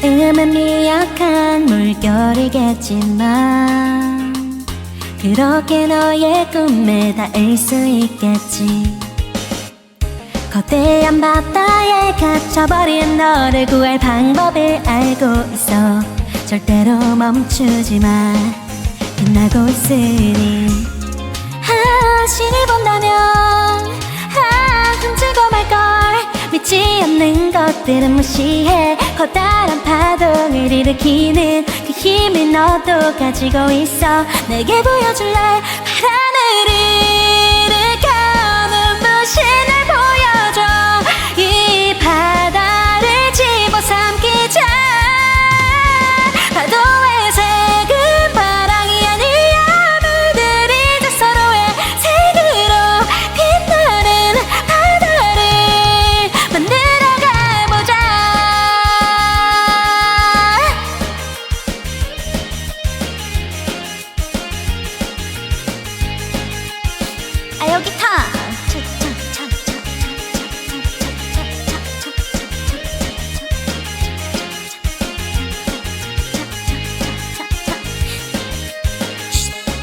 난 미약한 물결이겠지만 그렇게 너의 꿈에 닿을 수 있겠지. 거대한 바다에 갇혀버린 너를 구할 방법을 알고 있어. 절대로 멈추지 마. 빛나고 있으니 아 신이 본다면 아 훔치고 말걸. 믿지 않는 것들은 무시해. 커다란 파동을 일으키는 그 힘을 너도 가지고 있어. 내게 보여줄래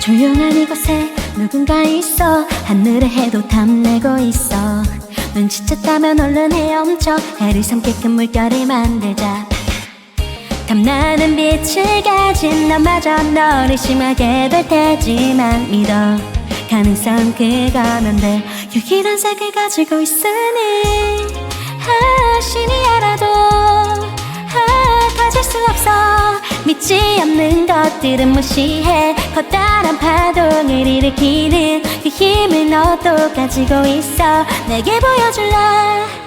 조용한 이곳에 누군가 있어. 하늘의 해도 탐내고 있어. 눈치챘다면 얼른 헤엄쳐. 해를 삼게끔 물결을 만들자. 탐나는 빛을 가진 너마저 너를 심하게 될 테지만 믿어. 가능성 그거면 돼. 유일한 색을 가지고 있으니. 아신 믿지 않는 것들은 무시해. 커다란 파동을 일으키는 그 힘을 너도 가지고 있어. 내게 보여줄래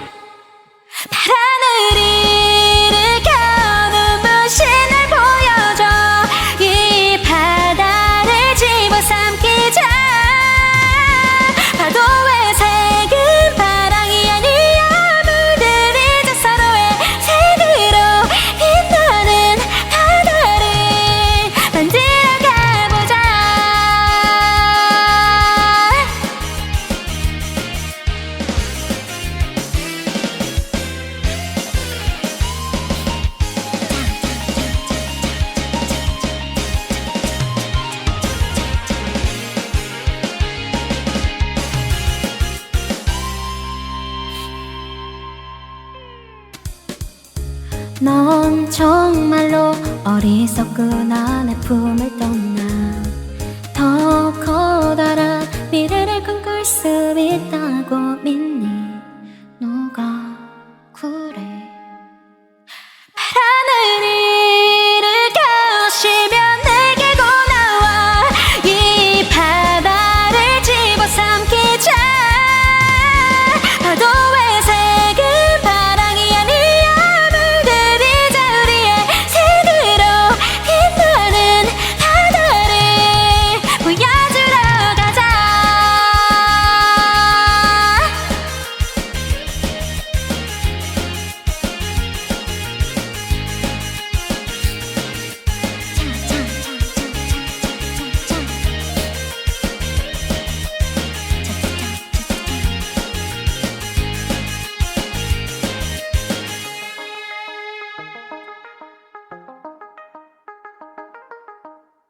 넌 정말로 어리석구나. 내 품을 떠나 더 커다란 미래를 꿈꿀 수 있다고 믿는